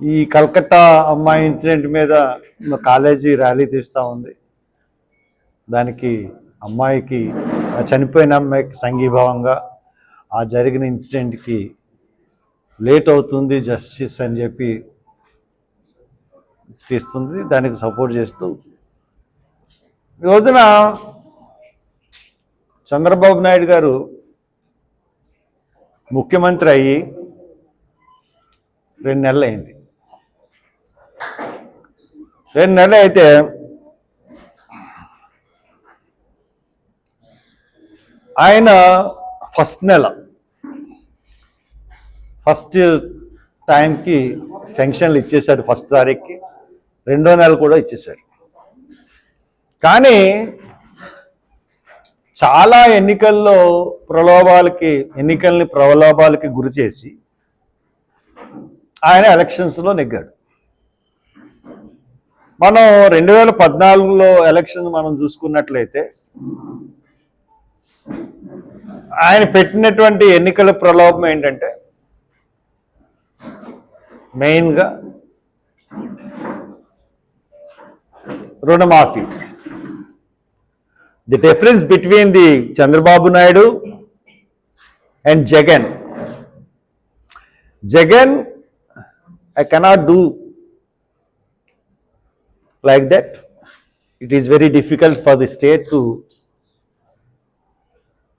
ఈ కల్కట్టా అమ్మాయి ఇన్సిడెంట్ మీద కాలేజీ ర్యాలీ తీస్తూ ఉంది. దానికి అమ్మాయికి ఆ చనిపోయిన అమ్మాయికి సంఘీభావంగా ఆ జరిగిన ఇన్సిడెంట్కి లేట్ అవుతుంది జస్టిస్ అని చెప్పి తీస్తుంది. దానికి సపోర్ట్ చేస్తూ ఈ రోజున చంద్రబాబు నాయుడు గారు ముఖ్యమంత్రి అయ్యి రెండు నెలలు అయింది రెండు నెలలు అయితే. ఆయన ఫస్ట్ నెల ఫస్ట్ టైంకి ఫెన్షన్లు ఇచ్చేశాడు ఫస్ట్ తారీఖుకి రెండో నెల కూడా ఇచ్చేశాడు. కానీ చాలా ఎన్నికల్లో ప్రలోభాలకి ఎన్నికల్ని ప్రలోభాలకి గురి చేసి ఆయన ఎలక్షన్స్లో నెగ్గాడు. మనం రెండు వేల పద్నాలుగులో ఎలక్షన్ మనం చూసుకున్నట్లయితే ఆయన పెట్టినటువంటి ఎన్నికల ప్రలోభం ఏంటంటే మెయిన్గా రుణమాఫీ. The difference between the Chandrababu Naidu and Jagan. Jagan I cannot do like that. It is very difficult for the state to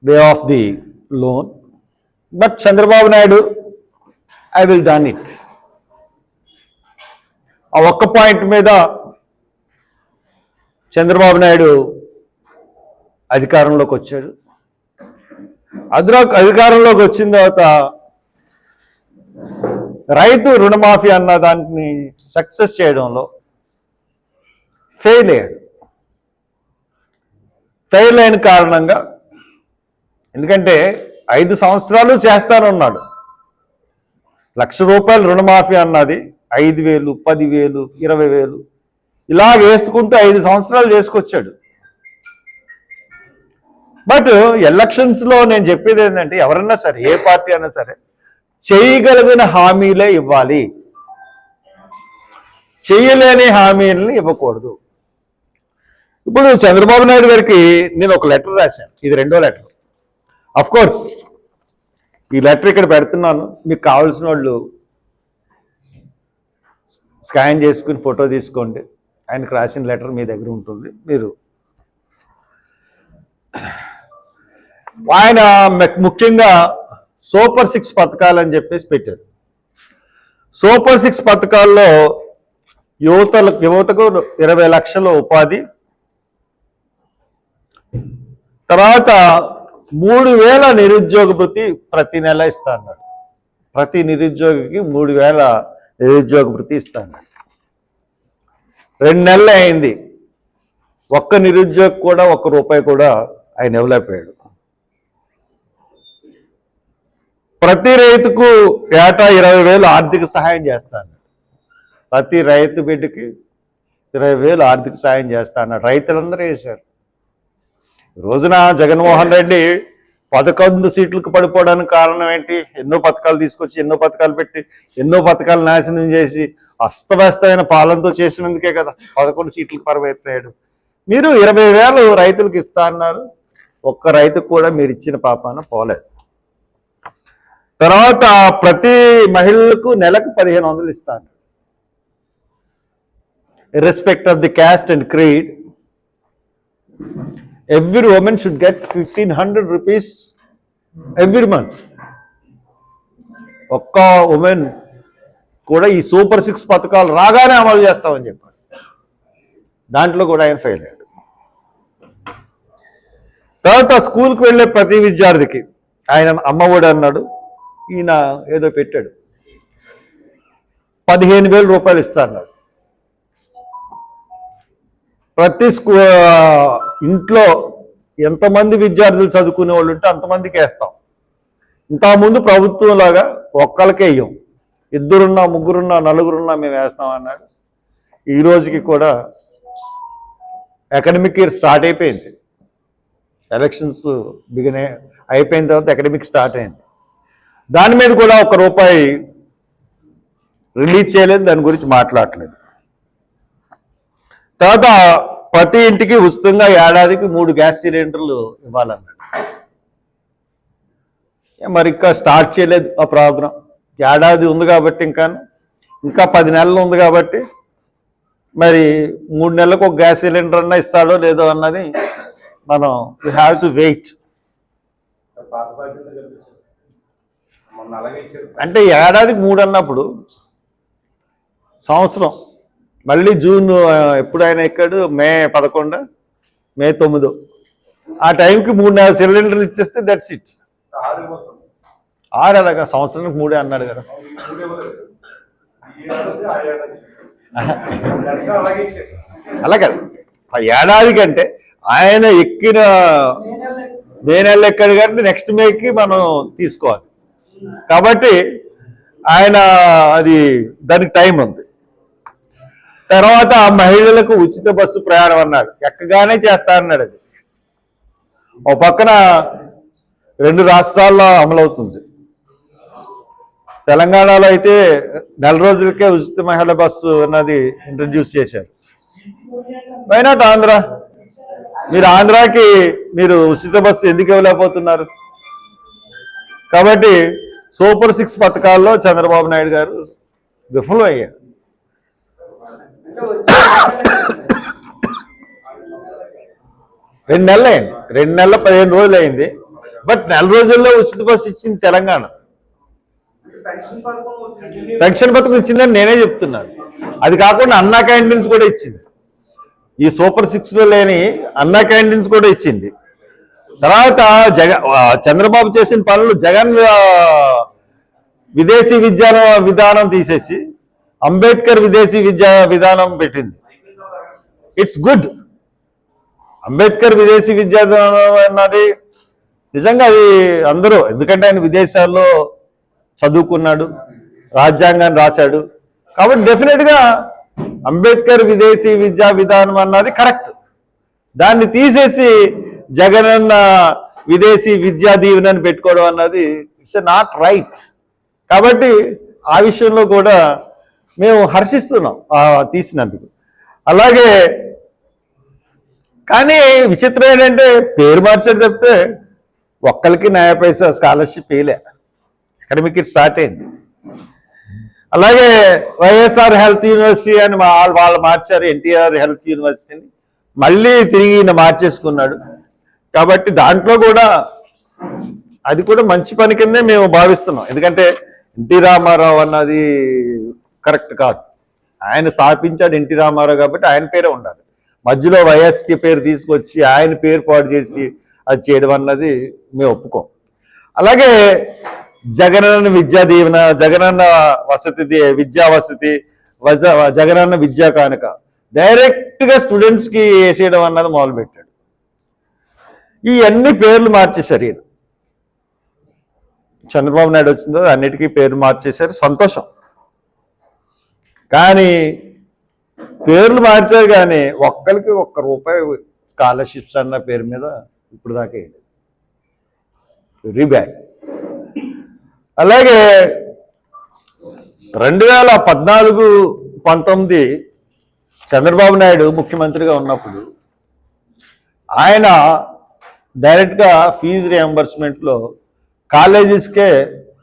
pay off the loan. But Chandrababu Naidu, I will done it. ఆ ఒక్క point మీద చంద్రబాబు నాయుడు అధికారంలోకి వచ్చాడు అదిలో అధికారంలోకి వచ్చిన తర్వాత రైతు రుణమాఫీ అన్న దాన్ని సక్సెస్ చేయడంలో ఫెయిల్ అయ్యాడు. ఫెయిల్ అయిన కారణంగా ఎందుకంటే ఐదు సంవత్సరాలు చేస్తానన్నాడు. లక్ష రూపాయలు రుణమాఫీ అన్నది ఐదు వేలు పదివేలు ఇరవై వేలు ఇలా వేసుకుంటూ ఐదు సంవత్సరాలు చేసుకొచ్చాడు. బట్ ఎలక్షన్స్లో నేను చెప్పేది ఏంటంటే ఎవరన్నా సరే ఏ పార్టీ అయినా సరే చేయగలిగిన హామీలే ఇవ్వాలి. చేయలేని హామీలని ఇవ్వకూడదు. ఇప్పుడు చంద్రబాబు నాయుడు గారికి నేను ఒక లెటర్ రాశాను. ఇది రెండో లెటర్. అఫ్ కోర్స్ ఈ లెటర్ ఇక్కడ పెడుతున్నాను. మీకు కావాల్సిన వాళ్ళు స్కాన్ చేసుకుని ఫోటో తీసుకోండి. ఆయనకు రాసిన లెటర్ మీ దగ్గర ఉంటుంది. మీరు ఆయన ముఖ్యంగా సూపర్ సిక్స్ పథకాలు అని చెప్పేసి పెట్టారు. సూపర్ సిక్స్ పథకాల్లో యువతలకు యువతకు ఇరవై లక్షల ఉపాధి తర్వాత మూడు వేల నిరుద్యోగ వృత్తి ప్రతి నెల ఇస్తా అన్నాడు ప్రతి నిరుద్యోగికి మూడు వేల నిరుద్యోగ వృత్తి ఇస్తా అన్నాడు రెండు నెలలు అయింది. ఒక్క నిరుద్యోగి కూడా ఒక్క రూపాయి కూడా ఆయన ఇవ్వలేకపోయాడు. ప్రతి రైతుకు ఏటా ఇరవై వేలు ఆర్థిక సహాయం చేస్తాను ప్రతి రైతు బిడ్డకి ఇరవై వేలు ఆర్థిక సహాయం చేస్తా అన్నాడు రైతులందరూ వేశారు. రోజున జగన్మోహన్ రెడ్డి పదకొండు సీట్లకు పడిపోవడానికి కారణం ఏంటి? ఎన్నో పథకాలు తీసుకొచ్చి ఎన్నో పథకాలు పెట్టి ఎన్నో పథకాలు నాశనం చేసి అస్తవ్యస్తమైన పాలనతో చేసినందుకే కదా పదకొండు సీట్లకు పరిగెత్తాడు మీరు ఇరవై వేలు రైతులకు ఇస్తా అన్నారు. ఒక్క రైతుకు కూడా మీరు ఇచ్చిన పాపాన పోలేదు. తర్వాత ప్రతి మహిళలకు నెలకు పదిహేను వందలు ఇస్తాను irrespective of the caste and creed, every woman should get 1500 rupees every month. ఒక్క ఉమెన్ కూడా ఈ సూపర్ సిక్స్ పథకాలు రాగానే అమలు చేస్తామని చెప్పాడు. దాంట్లో కూడా ఆయన ఫెయిల్ అయ్యాడు. తర్వాత స్కూల్కి వెళ్ళే ప్రతి విద్యార్థికి ఆయన అమ్మఒడి అన్నాడు. ఈయన ఏదో పెట్టాడు. పదిహేను వేల రూపాయలు ఇస్తా అన్నాడు. ప్రతి స్కూ ఇంట్లో ఎంతమంది విద్యార్థులు చదువుకునే వాళ్ళు ఉంటే అంతమందికి వేస్తాం. ఇంతకుముందు ప్రభుత్వం లాగా ఒక్కరికే వేయం ఇద్దరున్నా ముగ్గురున్నా నలుగురున్నా మేము వేస్తాం అన్నాడు. ఈ రోజుకి కూడా అకాడమిక్ ఇయర్ స్టార్ట్ అయిపోయింది. ఎలక్షన్స్ బిగిన్ అయిపోయిన తర్వాత అకాడమిక్ స్టార్ట్ అయింది. దాని మీద కూడా ఒక రూపాయి రిలీజ్ చేయలేదు దాని గురించి మాట్లాడలేదు. తర్వాత ప్రతి ఇంటికి ఉచితంగా ఏడాదికి మూడు గ్యాస్ సిలిండర్లు ఇవ్వాలన్నాడు. ఏ మరి ఇంకా స్టార్ట్ చేయలేదు ఆ ప్రోగ్రాం. ఏడాది ఉంది కాబట్టి ఇంకా ఇంకా పది నెలలు ఉంది కాబట్టి మరి మూడు నెలలకు ఒక గ్యాస్ సిలిండర్ అన్నా ఇస్తాడో లేదో అన్నది మనం వీ హ్యావ్ టు వెయిట్ అంటే ఏడాదికి మూడు అన్నప్పుడు సంవత్సరం మళ్ళీ జూన్ ఎప్పుడైనా ఎప్పుడు ఆయన ఎక్కాడు? మే పదకొండు మే తొమ్మిదో. ఆ టైంకి మూడు నాలుగు సిలిండర్లు ఇచ్చేస్తే దట్స్ ఇట్ ఆరు అలాగా సంవత్సరానికి మూడే అన్నాడు కదా. ఆ ఏడాది అలాగే అలా కదా. ఆ ఏడాది కంటే ఆయన ఎక్కిన మే నెల ఎక్కాడు కాబట్టి నెక్స్ట్ మేకి మనం తీసుకోవాలి. కాబట్టి ఆయన అది దానికి టైం ఉంది. తర్వాత మహిళలకు ఉచిత బస్సు ప్రయాణం అన్నాడు. ఎక్కగానే చేస్తా అన్నాడు అది. ఓ పక్కన రెండు రాష్ట్రాల్లో అమలవుతుంది. తెలంగాణలో అయితే నెల రోజులకే ఉచిత మహిళ బస్సు అన్నది ఇంట్రడ్యూస్ చేశారు. వైనాట్ ఆంధ్ర మీరు ఆంధ్రాకి మీరు ఉచిత బస్సు ఎందుకు ఇవ్వలేకపోతున్నారు? కాబట్టి సూపర్ సిక్స్ పథకాల్లో చంద్రబాబు నాయుడు గారు విఫలం అయ్యారు రెండు నెలలు అయింది. రెండు నెలల పదిహేను రోజులు అయింది. బట్ నెల రోజుల్లో ఉచిత బస్సు ఇచ్చింది తెలంగాణ. పెన్షన్ పథకం ఇచ్చిందని నేనే చెప్తున్నాను. అది కాకుండా అన్నా క్యాంటీన్స్ కూడా ఇచ్చింది. ఈ సూపర్ సిక్స్లో లేని అన్నా క్యాంటీన్స్ కూడా ఇచ్చింది. తర్వాత జగ చంద్రబాబు చేసిన పనులు జగన్ విదేశీ విద్యా విధానం తీసేసి అంబేద్కర్ విదేశీ విద్యా విధానం పెట్టింది. ఇట్స్ గుడ్ అంబేద్కర్ విదేశీ విద్యా విధానం అన్నది నిజంగా అది అందరూ ఎందుకంటే ఆయన విదేశాల్లో చదువుకున్నాడు రాజ్యాంగాన్ని రాశాడు. కాబట్టి డెఫినెట్గా అంబేద్కర్ విదేశీ విద్యా విధానం అన్నది కరెక్ట్ దాన్ని తీసేసి జగనన్న విదేశీ విద్యా దీవెనని పెట్టుకోవడం అన్నది ఇట్స్ నాట్ రైట్ కాబట్టి ఆ విషయంలో కూడా మేము హర్షిస్తున్నాం తీసినందుకు. అలాగే కానీ విచిత్రం ఏంటంటే పేరు మార్చడం తప్పితే ఒక్కరికి న్యాయ పైసా స్కాలర్షిప్ వేయలే. అకాడమిక్ స్టార్ట్ అయింది. అలాగే వైఎస్ఆర్ హెల్త్ యూనివర్సిటీ అని వాళ్ళు వాళ్ళు మార్చారు ఎన్టీఆర్ హెల్త్ యూనివర్సిటీని. మళ్ళీ తిరిగి ఈయన మార్చేసుకున్నాడు. కాబట్టి దాంట్లో కూడా అది కూడా మంచి పని కిందే మేము భావిస్తున్నాం. ఎందుకంటే ఎన్టీ రామారావు అన్నది కరెక్ట్ కాదు. ఆయన స్థాపించాడు ఎన్టీ రామారావు కాబట్టి ఆయన పేరే ఉండాలి. మధ్యలో వైఎస్కి పేరు తీసుకొచ్చి ఆయన పేరు పాడు చేసి అది చేయడం అన్నది మేము ఒప్పుకోం. అలాగే జగనన్న విద్యా దీవెన జగనన్న వసతి విద్యా వసతి జగనన్న విద్యా కానుక డైరెక్ట్గా స్టూడెంట్స్కి స్టూడెంట్స్కి వేసేయడం అన్నది మొదలుపెట్టాడు. ఈ అన్ని పేర్లు మార్చేశారు ఈయన. చంద్రబాబు నాయుడు వచ్చిందో అన్నిటికీ పేరు మార్చేశారు. సంతోషం. కానీ పేర్లు మార్చారు కానీ ఒక్కరికి ఒక్క రూపాయి స్కాలర్షిప్స్ అన్న పేరు మీద ఇప్పుడు దాకా వెరీ బ్యాడ్ అలాగే రెండు వేల పద్నాలుగు పంతొమ్మిది చంద్రబాబు నాయుడు ముఖ్యమంత్రిగా ఉన్నప్పుడు ఆయన డైరెక్ట్గా ఫీజు రియంబర్స్మెంట్లో కాలేజెస్కే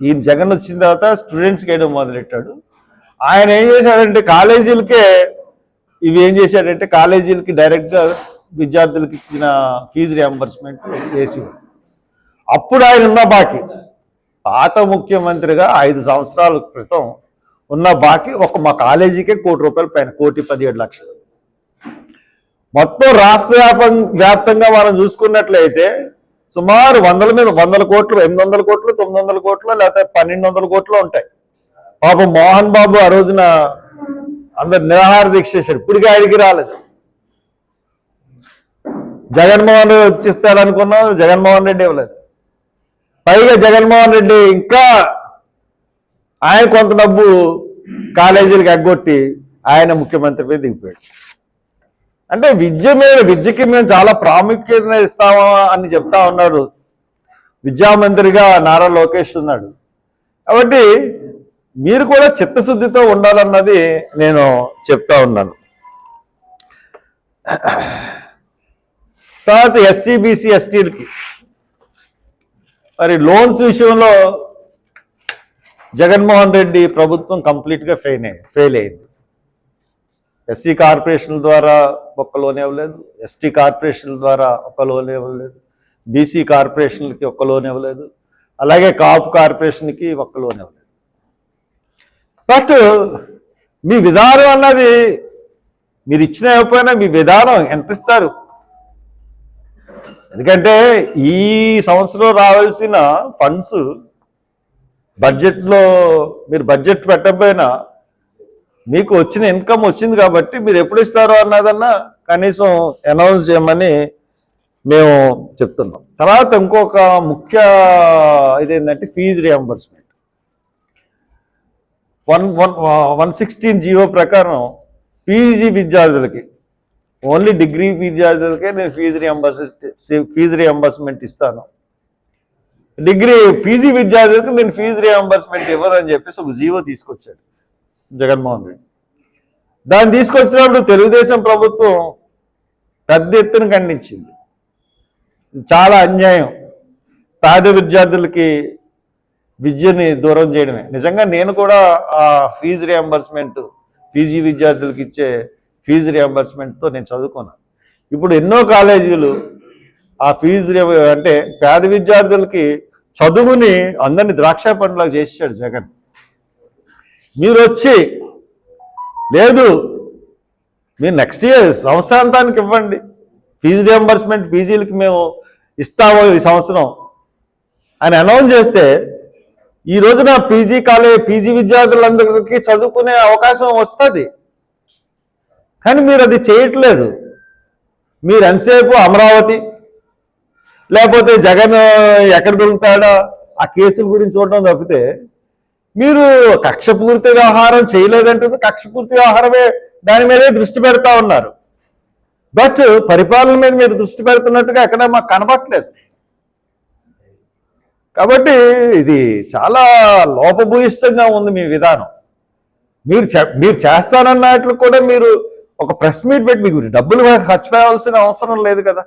ఈయన జగన్ వచ్చిన తర్వాత స్టూడెంట్స్కి వేయడం మొదలెట్టాడు. ఆయన ఏం చేశాడంటే కాలేజీలకే ఇవి ఏం చేశాడంటే కాలేజీలకి డైరెక్ట్గా విద్యార్థులకు ఇచ్చిన ఫీజు రియంబర్స్మెంట్ చేసి అప్పుడు ఆయన ఉన్న బాకీ. పాత ముఖ్యమంత్రిగా ఐదు సంవత్సరాల క్రితం ఉన్న బాకీ ఒక మా కాలేజీకే కోటి రూపాయలు పైన కోటి పదిహేడు లక్షలు. మొత్తం రాష్ట్ర వ్యాపం వ్యాప్తంగా మనం చూసుకున్నట్లయితే సుమారు వందల మీద వందల కోట్లు ఎనిమిది వందల కోట్లు తొమ్మిది వందల కోట్లు లేకపోతే పన్నెండు వందల కోట్లు ఉంటాయి. పాపం మోహన్ బాబు ఆ రోజున అందరు నిరాహార దీక్ష చేశారు. ఇప్పటికీ ఆయనకి రాలేదు. జగన్మోహన్ రెడ్డి వచ్చిస్తాడనుకున్నాం జగన్మోహన్ రెడ్డి ఇవ్వలేదు. పైగా జగన్మోహన్ రెడ్డి ఇంకా ఆయన కొంత డబ్బు కాలేజీలకు ఎగ్గొట్టి ఆయన ముఖ్యమంత్రి మీద దిగిపోయాడు. అంటే విద్య మీద విద్యకి మేము చాలా ప్రాముఖ్యత ఇస్తామా అని చెప్తా ఉన్నాడు. విద్యామంత్రిగా నారా లోకేష్ ఉన్నాడు. కాబట్టి మీరు కూడా చిత్తశుద్ధితో ఉండాలన్నది నేను చెప్తా ఉన్నాను. తర్వాత ఎస్సీ బీసీ ఎస్టీలకి. మరి లోన్స్ విషయంలో జగన్మోహన్ రెడ్డి ప్రభుత్వం కంప్లీట్గా ఫెయిల్ అయింది ఫెయిల్ అయింది. ఎస్సీ కార్పొరేషన్ల ద్వారా ఒక్క లోన్ ఇవ్వలేదు ఎస్టీ కార్పొరేషన్ల ద్వారా ఒక్క లోన్ ఇవ్వలేదు బీసీ కార్పొరేషన్లకి ఒక్క లోన్ ఇవ్వలేదు అలాగే కాపు కార్పొరేషన్కి ఒక్క లోన్ ఇవ్వలేదు. బట్ మీ విధానం అన్నది మీరు ఇచ్చిన ఇవ్వకపోయినా మీ విధానం ఎంత ఇస్తారు? ఎందుకంటే ఈ సంవత్సరం రావాల్సిన ఫండ్స్ బడ్జెట్లో మీరు బడ్జెట్ పెట్టకపోయినా మీకు వచ్చిన ఇన్కమ్ వచ్చింది కాబట్టి మీరు ఎప్పుడు ఇస్తారో అన్నదన్నా కనీసం అనౌన్స్ చేయమని మేము చెప్తున్నాం. తర్వాత ఇంకొక ముఖ్య ఇదేంటంటే fee reimbursement one one one sixteen GO ప్రకారం పీజీ విద్యార్థులకి ఓన్లీ డిగ్రీ విద్యార్థులకే నేను ఫీజు రియంబర్స్ ఫీజు రియంబర్స్మెంట్ ఇస్తాను. డిగ్రీ పీజీ విద్యార్థులకు నేను ఫీజు రియంబర్స్మెంట్ ఇవ్వను అని చెప్పేసి ఒక జీవో తీసుకొచ్చాడు జగన్మోహన్ రెడ్డి. దాన్ని తీసుకొచ్చినప్పుడు తెలుగుదేశం ప్రభుత్వం పెద్ద ఎత్తున ఖండించింది. చాలా అన్యాయం. పేద విద్యార్థులకి విద్యని దూరం చేయడమే. నిజంగా నేను కూడా ఆ ఫీజు రియంబర్స్మెంట్ పీజీ విద్యార్థులకు ఇచ్చే ఫీజు రియంబర్స్మెంట్తో నేను చదువుకున్నాను. ఇప్పుడు ఎన్నో కాలేజీలు ఆ ఫీజు అంటే పేద విద్యార్థులకి చదువుని అందరినీ ద్రాక్ష పండులాగా చేసాడు జగన్. మీరు వచ్చి లేదు మీరు నెక్స్ట్ ఇయర్ సంవత్సరాంతానికి ఇవ్వండి. ఫీజు రియంబర్స్మెంట్ పీజీలకి మేము ఇస్తాము ఈ సంవత్సరం. అని అనౌన్స్ చేస్తే ఈ రోజున పీజీ కాలేజ్ పీజీ విద్యార్థులందరికీ చదువుకునే అవకాశం వస్తుంది. కానీ మీరు అది చేయట్లేదు. మీరు ఎంతసేపు అమరావతి లేకపోతే జగన్ ఎక్కడ దొరుకుతాడో? ఆ కేసుల గురించి చూడడం తప్పితే మీరు కక్షపూర్తి వ్యవహారం చేయలేదంటే కక్షపూర్తి వ్యవహారమే దాని మీదే దృష్టి పెడతా ఉన్నారు. బట్ పరిపాలన మీద మీరు దృష్టి పెడుతున్నట్టుగా ఎక్కడ మాకు కనపట్లేదు కాబట్టి ఇది చాలా లోపభూయిష్టంగా ఉంది మీ విధానం. మీరు మీరు చేస్తానన్నట్లు కూడా మీరు ఒక ప్రెస్ మీట్ పెట్టి మీకు డబ్బులు ఖర్చు పెట్టాల్సిన అవసరం లేదు కదా.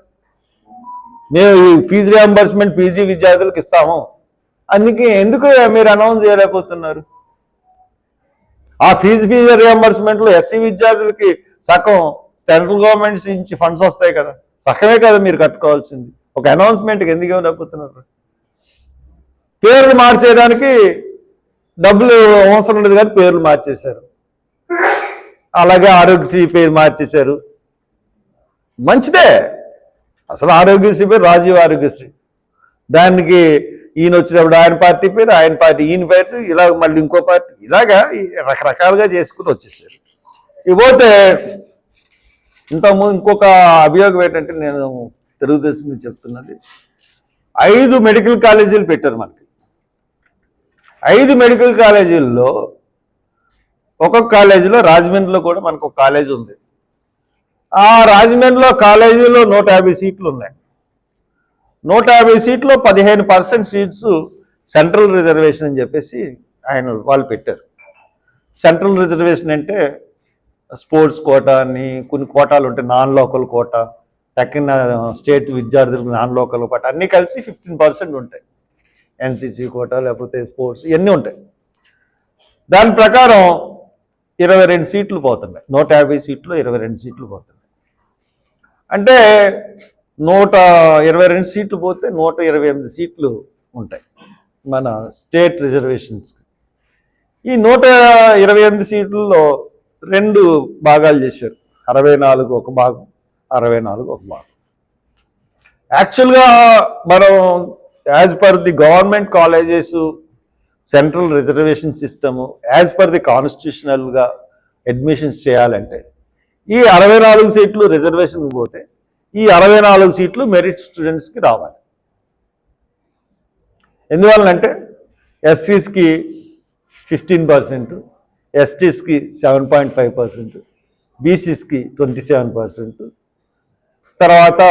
మేము ఈ ఫీజు రియంబర్స్మెంట్ పీజీ విద్యార్థులకు ఇస్తాము. అందుకే ఎందుకు మీరు అనౌన్స్ చేయలేకపోతున్నారు? ఆ ఫీజు ఫీజు రియంబర్స్మెంట్లో ఎస్సీ విద్యార్థులకి సగం సెంట్రల్ గవర్నమెంట్ నుంచి ఫండ్స్ వస్తాయి కదా. సగమే కదా మీరు కట్టుకోవాల్సింది. ఒక అనౌన్స్మెంట్కి ఎందుకు ఇవ్వలేకపోతున్నారు? పేర్లు మార్చేయడానికి డబ్బులు అవసరం ఉండదు కానీ పేర్లు మార్చేశారు. అలాగే ఆరోగ్యశ్రీ పేరు మార్చేశారు. మంచిదే. అసలు ఆరోగ్యశ్రీ పేరు రాజీవ్ ఆరోగ్యశ్రీ. దానికి ఈయన వచ్చినప్పుడు ఆయన పార్టీ పేరు ఆయన పార్టీ ఈయన పేరు ఇలాగ మళ్ళీ ఇంకో పార్టీ ఇలాగా ఈ రకరకాలుగా చేసుకుని వచ్చేసారు. ఇకపోతే ఇంతకుముందు ఇంకొక అభియోగం ఏంటంటే నేను తెలుగుదేశం మీద చెప్తున్నది. ఐదు మెడికల్ కాలేజీలు పెట్టారు మనకి. ఐదు మెడికల్ కాలేజీల్లో ఒక్కొక్క కాలేజీలో రాజమండ్రిలో కూడా మనకు ఒక కాలేజ్ ఉంది. ఆ రాజమండ్రిలో కాలేజీలో నూట యాభై సీట్లు ఉన్నాయి. నూట యాభై సీట్లో పదిహేను పర్సెంట్ సీట్స్ సెంట్రల్ రిజర్వేషన్ అని చెప్పేసి ఆయన వాళ్ళు పెట్టారు. సెంట్రల్ రిజర్వేషన్ అంటే స్పోర్ట్స్ కోటా అని కొన్ని కోటాలు ఉంటాయి. నాన్ లోకల్ కోట తక్కిన స్టేట్ విద్యార్థులకు నాన్ లోకల్ కోట అన్నీ కలిసి ఫిఫ్టీన్ పర్సెంట్ ఉంటాయి. ఎన్సీసీ కోటా లేకపోతే స్పోర్ట్స్ ఇవన్నీ ఉంటాయి. దాని ప్రకారం ఇరవై రెండు సీట్లు పోతున్నాయి. నూట యాభై సీట్లు ఇరవై రెండు సీట్లు పోతున్నాయి. అంటే నూట ఇరవై రెండు సీట్లు పోతే నూట ఇరవై ఎనిమిది సీట్లు ఉంటాయి మన స్టేట్ రిజర్వేషన్స్. ఈ నూట ఇరవై ఎనిమిది సీట్లలో రెండు భాగాలు చేశారు. అరవై నాలుగు ఒక భాగం అరవై నాలుగు ఒక భాగం. యాక్చువల్గా మనం as per the government colleges central reservation system as per the కాన్స్టిట్యూషనల్గా admissions చేయాలంటే ఈ అరవై నాలుగు సీట్లు రిజర్వేషన్కి పోతే ఈ అరవై నాలుగు సీట్లు మెరిట్ స్టూడెంట్స్కి రావాలి. ఎందువల్లంటే ఎస్సీస్కి ఫిఫ్టీన్ పర్సెంట్ ఎస్టీస్కి సెవెన్ పాయింట్ ఫైవ్ పర్సెంట్ బీసీస్కి ట్వంటీ సెవెన్ పర్సెంట్ తర్వాత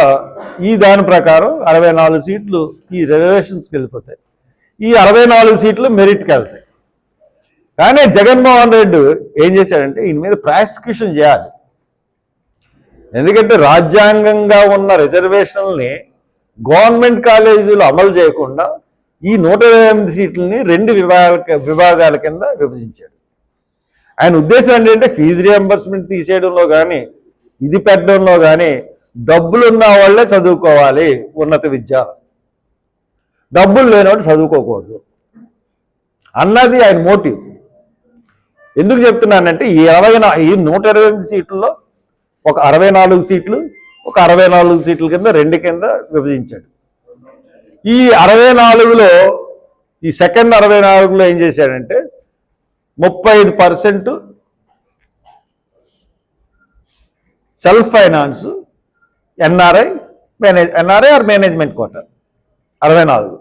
ఈ దాని ప్రకారం అరవై నాలుగు సీట్లు ఈ రిజర్వేషన్స్కి వెళ్ళిపోతాయి. ఈ అరవై నాలుగు సీట్లు మెరిట్కి వెళ్తాయి. కానీ జగన్మోహన్ రెడ్డి ఏం చేశాడంటే ఈయన మీద ప్రాసిక్యూషన్ చేయాలి. ఎందుకంటే రాజ్యాంగంగా ఉన్న రిజర్వేషన్ని గవర్నమెంట్ కాలేజీలు అమలు చేయకుండా ఈ నూట ఇరవై ఎనిమిది సీట్లని రెండు విభాగాల విభాగాల కింద విభజించాడు. ఆయన ఉద్దేశం ఏంటంటే ఫీజు రియంబర్స్మెంట్ తీసేయడంలో కానీ ఇది పెట్టడంలో కానీ డబ్బులు ఉన్న వాళ్ళే చదువుకోవాలి ఉన్నత విద్య. డబ్బులు లేనివాడు చదువుకోకూడదు. అన్నది ఆయన మోటివ్. ఎందుకు చెప్తున్నానంటే ఈ ఇరవై ఈ నూట ఇరవై ఎనిమిది సీట్లలో ఒక అరవై నాలుగు సీట్లు ఒక అరవై నాలుగు సీట్ల కింద రెండు కింద విభజించాడు. ఈ అరవై నాలుగులో ఈ సెకండ్ అరవై నాలుగులో ఏం చేశాడంటే ముప్పై ఐదు percent self finance NRI manage NRI or management quota అరవై నాలుగు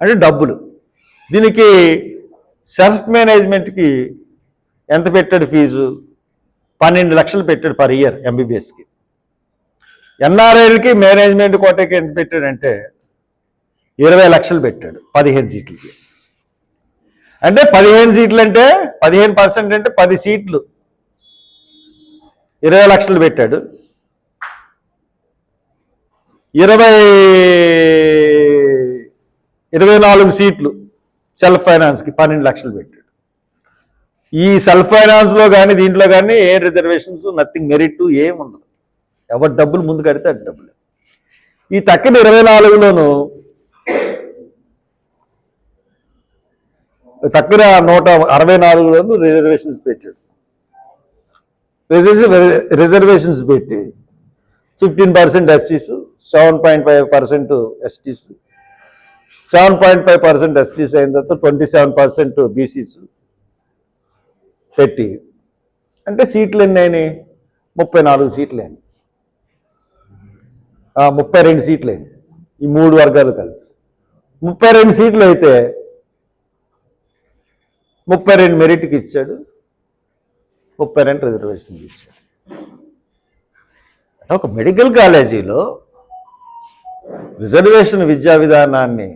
అంటే డబ్బులు. దీనికి సెల్ఫ్ మేనేజ్మెంట్కి ఎంత పెట్టాడు ఫీజు? పన్నెండు లక్షలు పెట్టాడు పర్ ఇయర్ ఎంబీబీఎస్కి. ఎన్ఆర్ఐలకి మేనేజ్మెంట్ కోటకి ఎంత పెట్టాడంటే ఇరవై లక్షలు పెట్టాడు పదిహేను సీట్లకి. అంటే పదిహేను సీట్లు అంటే పదిహేను పర్సెంట్ అంటే పది సీట్లు. ఇరవై లక్షలు పెట్టాడు. ఇరవై ఇరవై నాలుగు సీట్లు సెల్ఫ్ ఫైనాన్స్కి పన్నెండు లక్షలు పెట్టాడు. ఈ సెల్ఫ్ ఫైనాన్స్లో కానీ దీంట్లో కానీ ఏ రిజర్వేషన్స్ నథింగ్ మెరిట్ ఏం ఉండదు. ఎవరు డబ్బులు ముందు కడితే అది డబ్బులు. ఈ తక్కిన ఇరవై నాలుగులోను తక్కిన నూట అరవై నాలుగులోను రిజర్వేషన్స్ పెట్టాడు. రిజర్వేషన్స్ పెట్టి fifteen percent ఎస్సీస్ seven point five percent STs seven point five percent STs అయిన తర్వాత ట్వంటీ సెవెన్ పర్సెంట్ బీసీస్ పెట్టి. అంటే సీట్లు ఎన్ని అయినాయి? ముప్పై నాలుగు సీట్లు అయినాయి. ముప్పై రెండు సీట్లు అయినాయి. ఈ మూడు వర్గాలు కలిపి. ముప్పై రెండు సీట్లు అయితే ముప్పై రెండు మెరిట్కి ఇచ్చాడు. ముప్పై రెండు రిజర్వేషన్కి ఇచ్చాడు. ఒక మెడికల్ కాలేజీలో రిజర్వేషన్ విద్యా విధానాన్ని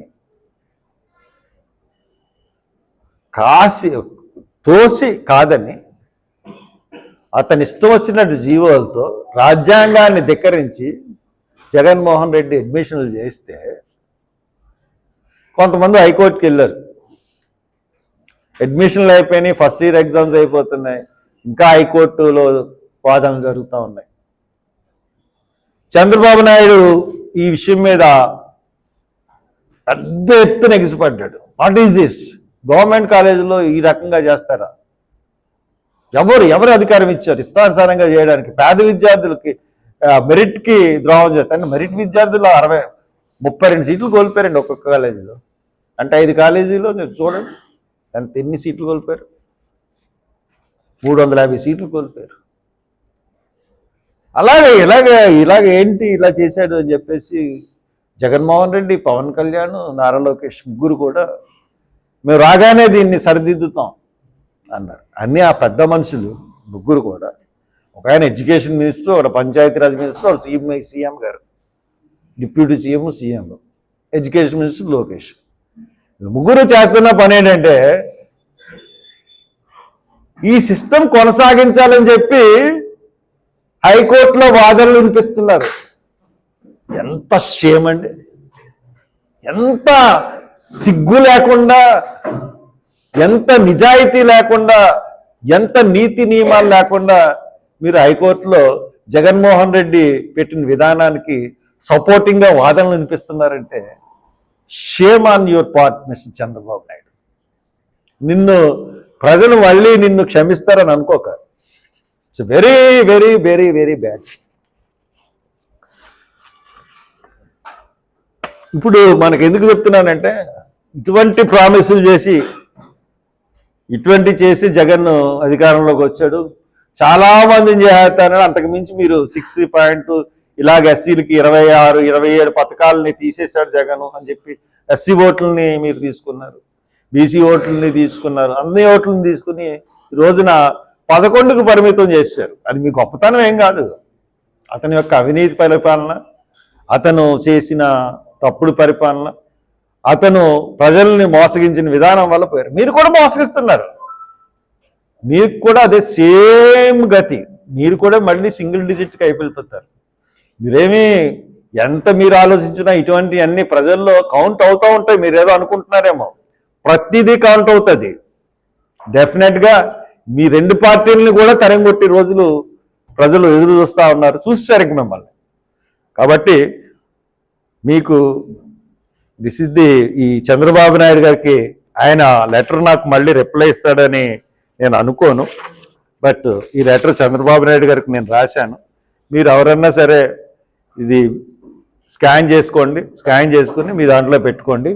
కాసి తోసి కాదని అతని ఇష్టం వచ్చినట్టు జీవోలతో రాజ్యాంగాన్ని ధిక్కరించి జగన్మోహన్ రెడ్డి అడ్మిషన్లు చేస్తే కొంతమంది హైకోర్టుకి వెళ్ళారు. అడ్మిషన్లు అయిపోయినాయి ఫస్ట్ ఇయర్ ఎగ్జామ్స్ అయిపోతున్నాయి ఇంకా హైకోర్టులో వాదనలు జరుగుతూ ఉన్నాయి. చంద్రబాబు నాయుడు ఈ విషయం మీద పెద్ద ఎత్తున ఎగిసిపడ్డాడు. వాట్ ఈస్ దిస్ గవర్నమెంట్ కాలేజీలో ఈ రకంగా చేస్తారా? ఎవరు ఎవరు అధికారం ఇచ్చారు? ఇష్టానుసారంగా చేయడానికి పేద విద్యార్థులకి మెరిట్కి ద్రోహం చేస్తారు మెరిట్ విద్యార్థులు అరవై ముప్పై రెండు సీట్లు కోల్పోయారండి ఒక్కొక్క కాలేజీలో. అంటే ఐదు కాలేజీలో నేను చూడండి ఎంత ఎన్ని సీట్లు కోల్పోయారు? మూడు వందల యాభై సీట్లు కోల్పోయారు. అలాగే ఇలాగ ఇలాగ ఏంటి ఇలా చేశాడు అని చెప్పేసి జగన్మోహన్ రెడ్డి పవన్ కళ్యాణ్ నారా లోకేష్ ముగ్గురు కూడా మేము రాగానే దీన్ని సరిదిద్దుతాం అన్నారు. అన్నీ ఆ పెద్ద మనుషులు ముగ్గురు కూడా. ఒక ఆయన ఎడ్యుకేషన్ మినిస్టర్ ఒక పంచాయతీరాజ్ మినిస్టర్ ఒక సీఎం సీఎం గారు. Deputy CM CM. Education minister Lokesh. ముగ్గురు చేస్తున్న పని ఏంటంటే ఈ సిస్టమ్ కొనసాగించాలని చెప్పి హైకోర్టులో వాదనలు వినిపిస్తున్నారు. ఎంత షేమ్ అండి. ఎంత సిగ్గు లేకుండా ఎంత నిజాయితీ లేకుండా ఎంత నీతి నియమాలు లేకుండా మీరు హైకోర్టులో జగన్మోహన్ రెడ్డి పెట్టిన విధానానికి సపోర్టింగ్గా వాదనలు వినిపిస్తున్నారంటే shame on your part mister Chandrababu Naidu. నిన్ను ప్రజలు మళ్ళీ నిన్ను క్షమిస్తారని అనుకోక. It's very very very very bad ఇప్పుడు మనకు ఎందుకు చెప్తున్నానంటే ఇటువంటి ప్రామిసులు చేసి ఇటువంటి చేసి జగన్ అధికారంలోకి వచ్చాడు. చాలా మందిని చేస్తానని అంతకు మించి మీరు సిక్స్ పాయింట్ ఇలాగ ఎస్సీలకి ఇరవై ఆరు ఇరవై ఏడు పథకాలని తీసేశాడు జగన్ అని చెప్పి ఎస్సీ ఓట్లని మీరు తీసుకున్నారు. బీసీ ఓట్లని తీసుకున్నారు. అన్ని ఓట్లను తీసుకుని ఈ రోజున పదకొండుకు పరిమితం చేశారు. అది మీ గొప్పతనం ఏం కాదు. అతని యొక్క అవినీతి పరిపాలన అతను చేసిన తప్పుడు పరిపాలన అతను ప్రజల్ని మోసగించిన విధానం వల్ల పోయారు. మీరు కూడా మోసగిస్తున్నారు. మీకు కూడా అదే సేమ్ గతి. మీరు కూడా మళ్ళీ సింగిల్ డిజిట్కి అయిపోతారు మీరేమీ ఎంత మీరు ఆలోచించినా ఇటువంటి అన్ని ప్రజల్లో కౌంట్ అవుతూ ఉంటాయి. మీరు ఏదో అనుకుంటున్నారేమో. ప్రతిదీ కౌంట్ అవుతుంది. డెఫినెట్గా మీ రెండు పార్టీలను కూడా తరంగొట్టి రోజులు ప్రజలు ఎదురు చూస్తూ ఉన్నారు చూశారు ఇంక మిమ్మల్ని. కాబట్టి మీకు దిస్ ఇస్ ది ఈ చంద్రబాబు నాయుడు గారికి ఆయన లెటర్ నాకు మళ్ళీ రిప్లై ఇస్తాడని నేను అనుకోను. బట్ ఈ లెటర్ చంద్రబాబు నాయుడు గారికి నేను రాశాను. మీరు ఎవరన్నా సరే ఇది స్కాన్ చేసుకోండి స్కాన్ చేసుకుని మీ దాంట్లో పెట్టుకోండి.